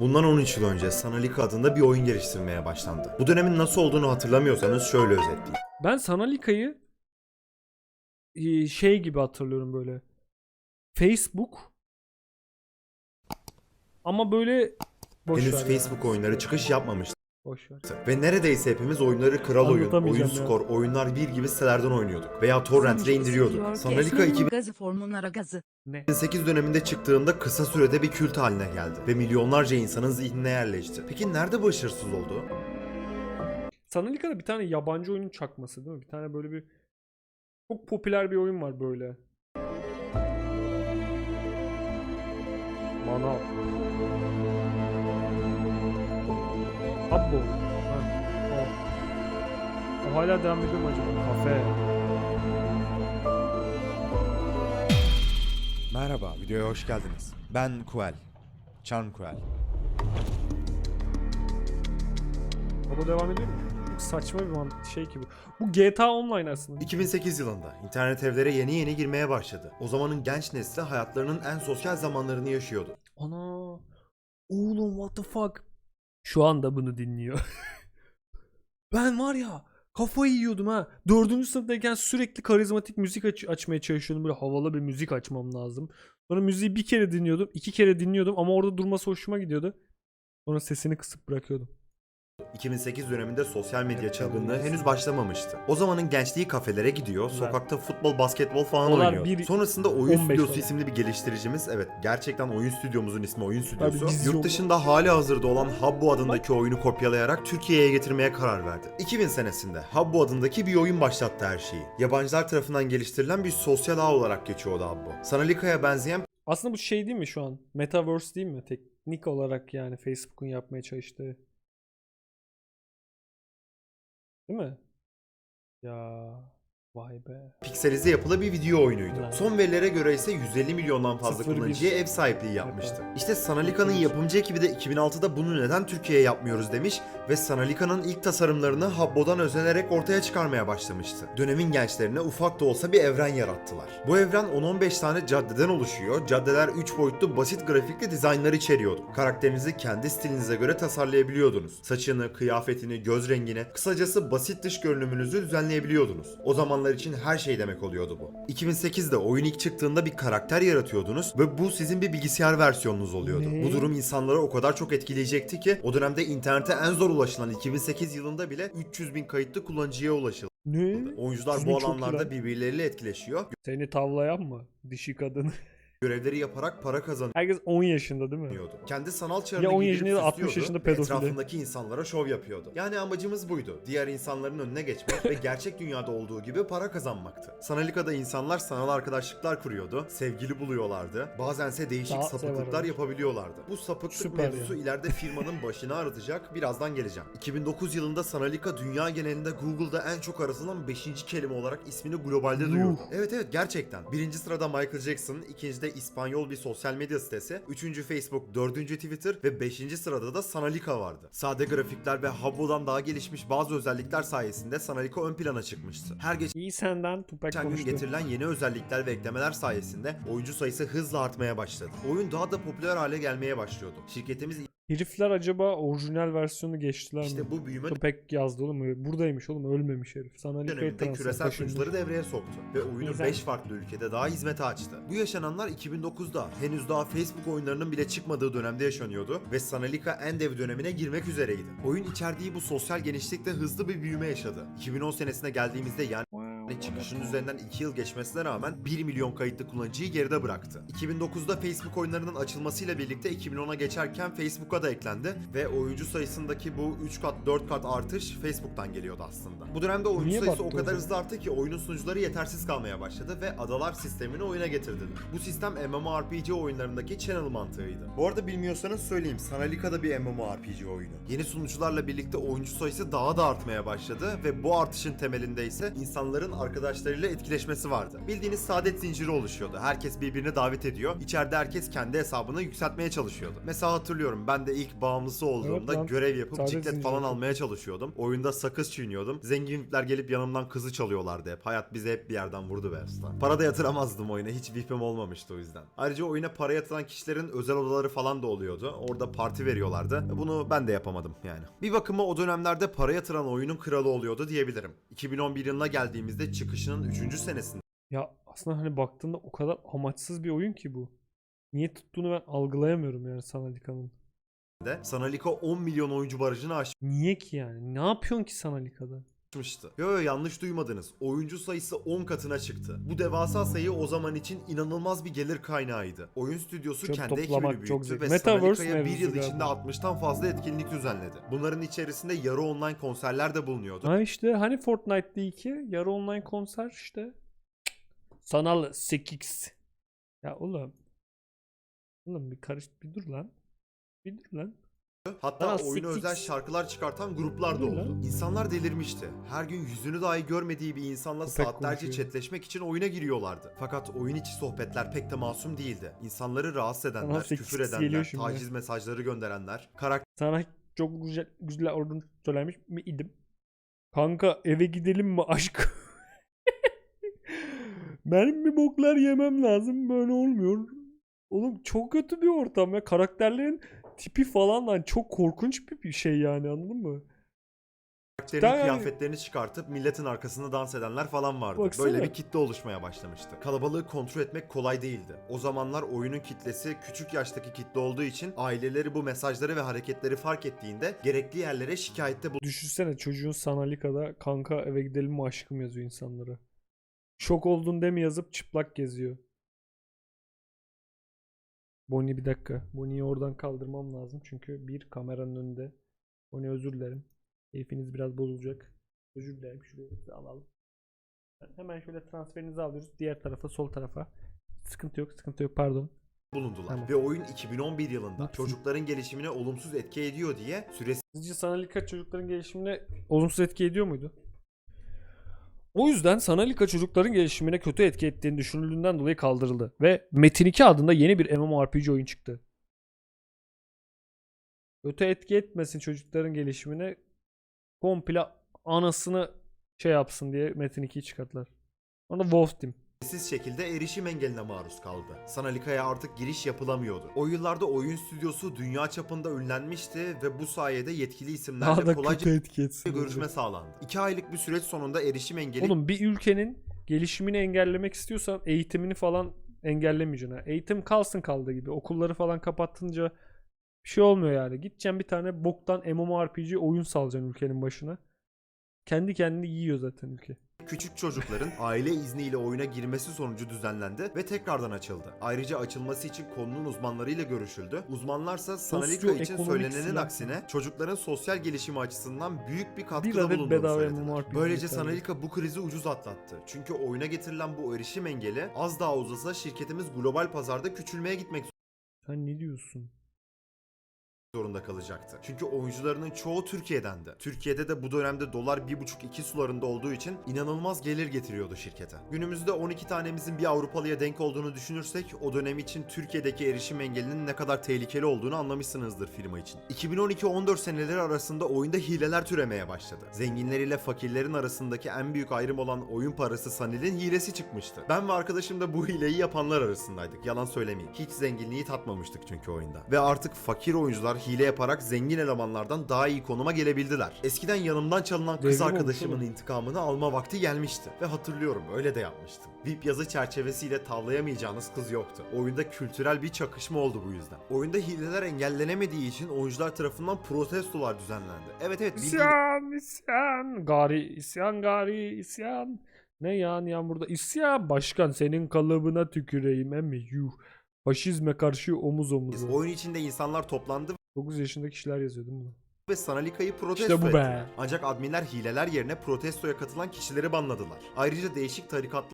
Bundan 13 yıl önce Sanalika adında bir oyun geliştirmeye başlandı. Bu dönemin nasıl olduğunu hatırlamıyorsanız şöyle özetleyeyim. Ben Sanalika'yı e, şey gibi hatırlıyorum böyle. Facebook ama böyle Henüz. Facebook oyunları çıkış yapmamıştı. Boş ver. Ve neredeyse hepimiz oyunları kral oyun, oyun Anlatamayacağım ya. skor, oyunlar bir gibi sitelerden oynuyorduk. Veya torrent ile indiriyorduk. Sanalika gazı formunlara gazı. Ne? 2008 döneminde çıktığında kısa sürede bir kült haline geldi. Ve milyonlarca insanın zihnine yerleşti. Peki nerede başarısız oldu? Sanalika'da bir tane yabancı oyunun çakması değil mi? Bir tane böyle bir çok popüler bir oyun var böyle. Manav. Habbo. Ha, o. O hala devam ediyor mu acaba? Kafe. Merhaba, videoya hoş geldiniz. Ben Kuel. Charm Kuel. Habbo devam ediyor mu? Çok saçma bir man- şey ki bu. Bu GTA Online aslında. 2008 yılında internet evlere yeni yeni girmeye başladı. O zamanın genç nesli hayatlarının en sosyal zamanlarını yaşıyordu. Ana. Oğlum what the fuck. Şu anda bunu dinliyor. ben var ya kafayı yiyordum ha. Dördüncü sınıftayken sürekli karizmatik müzik aç- açmaya çalışıyordum. Böyle havalı bir müzik açmam lazım. Sonra müziği bir kere dinliyordum. iki kere dinliyordum ama orada durması hoşuma gidiyordu. Sonra sesini kısıp bırakıyordum. 2008 döneminde sosyal medya çılgınlığı henüz başlamamıştı. O zamanın gençliği kafelere gidiyor, sokakta futbol, basketbol falan Onlar oynuyor. bir- Sonrasında Oyun 15 Stüdyosu falan. isimli bir geliştiricimiz, evet gerçekten oyun stüdyomuzun ismi Oyun Stüdyosu. vizyon. Yurt dışında hali hazırda olan Habbo adındaki oyunu kopyalayarak Türkiye'ye getirmeye karar verdi. 2000 senesinde Habbo adındaki bir oyun başlattı her şeyi. Yabancılar tarafından geliştirilen bir sosyal ağ olarak geçiyordu Habbo. Sanalika'ya benzeyen Aslında bu şey değil mi şu an? Metaverse değil mi? Teknik olarak yani Facebook'un yapmaya çalıştığı. Değil mi? Ya vay be. pikselize yapılı bir video oyunuydu. Güzel. Son verilere göre ise 150 milyondan fazla Sıfır bir. kullanıcıya ev sahipliği yapmıştı. İşte Sanalika'nın yapımcı ekibi de 2006'da bunu neden Türkiye'ye yapmıyoruz demiş ve Sanalika'nın ilk tasarımlarını Habbo'dan özenerek ortaya çıkarmaya başlamıştı. Dönemin gençlerine ufak da olsa bir evren yarattılar. Bu evren 10-15 tane caddeden oluşuyor. Caddeler 3 boyutlu basit grafikli dizaynlar içeriyordu. Karakterinizi kendi stilinize göre tasarlayabiliyordunuz. Saçını, kıyafetini, göz rengini, kısacası basit dış görünümünüzü düzenleyebiliyordunuz. O zamanlar için her şey demek oluyordu bu. 2008'de oyun ilk çıktığında bir karakter yaratıyordunuz ve bu sizin bir bilgisayar versiyonunuz oluyordu. Ne? Bu durum insanları o kadar çok etkileyecekti ki o dönemde internete en zor ulaşılan 2008 yılında bile 300 bin kayıtlı kullanıcıya ulaşıldı. Ne? Oyuncular Sizin bu alanlarda birbirleriyle etkileşiyor. Seni tavlayan mı? Dişi kadın. Görevleri yaparak para kazanıyor. Herkes 10 yaşında değil mi? Kendi sanal çarını Ya 10 giydirip yaşında ya da 60 süslüyordu yaşında ve pedofili. Etrafındaki insanlara şov yapıyordu. Yani amacımız buydu. Diğer insanların önüne geçmek ve gerçek dünyada olduğu gibi para kazanmaktı. Sanalika'da insanlar sanal arkadaşlıklar kuruyordu. Sevgili buluyorlardı. Bazense değişik Daha sapıklıklar sever olur. yapabiliyorlardı. Bu sapıklık Süper mevzusu ileride firmanın başını ağrıtacak. Birazdan geleceğim. 2009 yılında Sanalika dünya genelinde Google'da en çok aratılan 5. kelime olarak ismini globalde duyurdu. Evet evet gerçekten. Birinci sırada Michael Jackson, ikincide İspanyol bir sosyal medya sitesi, üçüncü Facebook, dördüncü Twitter ve beşinci sırada da Sanalika vardı. Sade grafikler ve Habbo'dan daha gelişmiş bazı özellikler sayesinde Sanalika ön plana çıkmıştı. Her geçen İyi senden Tupac gün konuştu. getirilen yeni özellikler ve eklemeler sayesinde oyuncu sayısı hızla artmaya başladı. Oyun daha da popüler hale gelmeye başlıyordu. Şirketimiz Herifler acaba orijinal versiyonu geçtiler mi? işte bu büyüme Tupac yazdı oğlum. Buradaymış oğlum ölmemiş herif. Sana döneminde küresel sunucuları devreye soktu ve oyunu Güzel. 5 farklı ülkede daha hizmete açtı. Bu yaşananlar 2009'da henüz daha Facebook oyunlarının bile çıkmadığı dönemde yaşanıyordu ve Sanalika en dev dönemine girmek üzereydi. Oyun içerdiği bu sosyal genişlikte hızlı bir büyüme yaşadı. 2010 senesine geldiğimizde yani Wow. çıkışının üzerinden 2 yıl geçmesine rağmen 1 milyon kayıtlı kullanıcıyı geride bıraktı. 2009'da Facebook oyunlarının açılmasıyla birlikte 2010'a geçerken Facebook'a da eklendi ve oyuncu sayısındaki bu 3 kat 4 kat artış Facebook'tan geliyordu aslında. Bu dönemde oyuncu Niye sayısı o kadar hızlı arttı ki oyunun sunucuları yetersiz kalmaya başladı ve adalar sistemini oyuna getirdiler. Bu sistem MMORPG oyunlarındaki channel mantığıydı. Bu arada bilmiyorsanız söyleyeyim Sanalika da bir MMORPG oyunu. Yeni sunucularla birlikte oyuncu sayısı daha da artmaya başladı ve bu artışın temelinde ise insanların arkadaşlarıyla etkileşmesi vardı. Bildiğiniz saadet zinciri oluşuyordu. Herkes birbirini davet ediyor. İçeride herkes kendi hesabını yükseltmeye çalışıyordu. Mesela hatırlıyorum ben de ilk bağımlısı olduğumda lan. görev yapıp Saadet ciklet zinciri falan almaya çalışıyordum. Oyunda sakız çiğniyordum. Zengin VIP'ler gelip yanımdan kızı çalıyorlardı hep. Hayat bizi hep bir yerden vurdu be usta. Para da yatıramazdım oyuna. Hiç VIP'im olmamıştı o yüzden. Ayrıca oyuna para yatıran kişilerin özel odaları falan da oluyordu. Orada parti veriyorlardı. Bunu ben de yapamadım yani. Bir bakıma o dönemlerde para yatıran oyunun kralı oluyordu diyebilirim. 2011 yılına geldiğimizde çıkışının 3. senesinde Ya aslında hani baktığında o kadar amaçsız bir oyun ki bu. Niye tuttuğunu ben algılayamıyorum yani Sanalika'nın. Sanalika 10 milyon oyuncu barajını Niye ki yani? Ne yapıyorsun ki Sanalika'da? Aşmıştı. Yo yo yanlış duymadınız. Oyuncu sayısı 10 katına çıktı. Bu devasa sayı o zaman için inanılmaz bir gelir kaynağıydı. Oyun stüdyosu Çöp kendi ekibini çok büyüttü zevkli. ve Sanalika'ya bir yıl içinde galiba. 60'tan fazla etkinlik düzenledi. Bunların içerisinde yarı online konserler de bulunuyordu. Ha işte hani Fortnite'da 2 yarı online konser işte. Sanal 8. Ya oğlum. Oğlum bir karış bir dur lan. Bir dur lan. Hatta Aa, oyuna sik- özel sik- şarkılar çıkartan gruplar da oldu. İnsanlar delirmişti. Her gün yüzünü dahi görmediği bir insanla Köpek saatlerce konuşuyor. chatleşmek için oyuna giriyorlardı. Fakat oyun içi sohbetler pek de masum değildi. İnsanları rahatsız edenler, sik- küfür sik edenler, şimdi. taciz mesajları gönderenler, karakter Sana çok güzel güzel olduğunu söylemiş mi idim? Kanka eve gidelim mi aşk? Benim bir boklar yemem lazım böyle olmuyor. Oğlum çok kötü bir ortam ya. Karakterlerin tipi falan lan çok korkunç bir şey yani anladın mı? karakterin yani- kıyafetlerini çıkartıp milletin arkasında dans edenler falan vardı. Baksana. Böyle bir kitle oluşmaya başlamıştı. Kalabalığı kontrol etmek kolay değildi. O zamanlar oyunun kitlesi küçük yaştaki kitle olduğu için aileleri bu mesajları ve hareketleri fark ettiğinde gerekli yerlere şikayette Düşünsene çocuğun Sanalika'da kanka eve gidelim mi aşkım yazıyor insanlara. Şok oldun de mi yazıp çıplak geziyor. Bonnie bir dakika. Bonnie'yi oradan kaldırmam lazım. Çünkü bir kameranın önünde. Bonnie özür dilerim. Keyfiniz biraz bozulacak. Özür dilerim. Şuraya sizi alalım. Hemen şöyle transferinizi alıyoruz. Diğer tarafa, sol tarafa. Sıkıntı yok, sıkıntı yok. Pardon. bulundular. Tamam. Ve oyun 2011 yılında Upsi. çocukların gelişimine olumsuz etki ediyor diye süresiz Sizce Sanalika çocukların gelişimine olumsuz etki ediyor muydu? O yüzden Sanalika çocukların gelişimine kötü etki ettiğini düşünüldüğünden dolayı kaldırıldı. Ve Metin 2 adında yeni bir MMORPG oyun çıktı. Kötü etki etmesin çocukların gelişimine komple anasını şey yapsın diye Metin 2'yi çıkarttılar. Sonra Wolf Team. Şekilde erişim engeline maruz kaldı. Sanalika'ya artık giriş yapılamıyordu. O yıllarda oyun stüdyosu dünya çapında ünlenmişti ve bu sayede yetkili Daha isimlerle da kolayca etki etsin. görüşme sağlandı. 2 aylık bir süreç sonunda erişim engeli Oğlum bir ülkenin gelişimini engellemek istiyorsan eğitimini falan engellemeyeceksin. ha. Eğitim kalsın kaldığı gibi. Okulları falan kapattınca bir şey olmuyor yani. Gideceksin bir tane boktan MMORPG oyun salacaksın ülkenin başına. Kendi kendini yiyor zaten ülke. Küçük çocukların aile izniyle oyuna girmesi sonucu düzenlendi ve tekrardan açıldı. Ayrıca açılması için konunun uzmanlarıyla görüşüldü. Uzmanlarsa Sanalika için söylenenin silah. aksine çocukların sosyal gelişimi açısından büyük bir Bir katkıda adet bulunduğunu söylediler. Böylece. Sanalika bu krizi ucuz atlattı. Çünkü oyuna getirilen bu erişim engeli az daha uzasa şirketimiz global pazarda küçülmeye gitmek Sen ne diyorsun? Zorunda kalacaktı. Çünkü oyuncularının çoğu Türkiye'dendi. Türkiye'de de bu dönemde dolar 1,5-2 sularında olduğu için inanılmaz gelir getiriyordu şirkete. Günümüzde 12 tanemizin bir Avrupalıya denk olduğunu düşünürsek o dönem için Türkiye'deki erişim engelinin ne kadar tehlikeli olduğunu anlamışsınızdır firma için. 2012-14 seneleri arasında oyunda hileler türemeye başladı. Zenginler ile fakirlerin arasındaki en büyük ayrım olan oyun parası Sanil'in hilesi çıkmıştı. Ben ve arkadaşım da bu hileyi yapanlar arasındaydık. Yalan söylemeyeyim. Hiç zenginliği tatmamıştık çünkü oyunda. Ve artık fakir oyuncular hile yaparak zengin elemanlardan daha iyi konuma gelebildiler. Eskiden yanımdan çalınan kız Devrim arkadaşımın intikamını alma vakti gelmişti. Ve hatırlıyorum öyle de yapmıştım. VIP yazı çerçevesiyle tavlayamayacağınız kız yoktu. Oyunda kültürel bir çakışma oldu bu yüzden. Oyunda hileler engellenemediği için oyuncular tarafından protestolar düzenlendi. Evet evet bildiğiniz İsyan, isyan, gari, isyan, gari, isyan. Ne yani ya burada isyan başkan senin kalıbına tüküreyim emmi yuh. Faşizme karşı omuz omuza. oyun içinde insanlar toplandı 9 yaşındaki kişiler yazıyor değil mi? ve Sanalika'yı protesto İşte bu be. ettiler. Ancak adminler hileler yerine protestoya katılan kişileri banladılar. Ayrıca değişik tarikatlar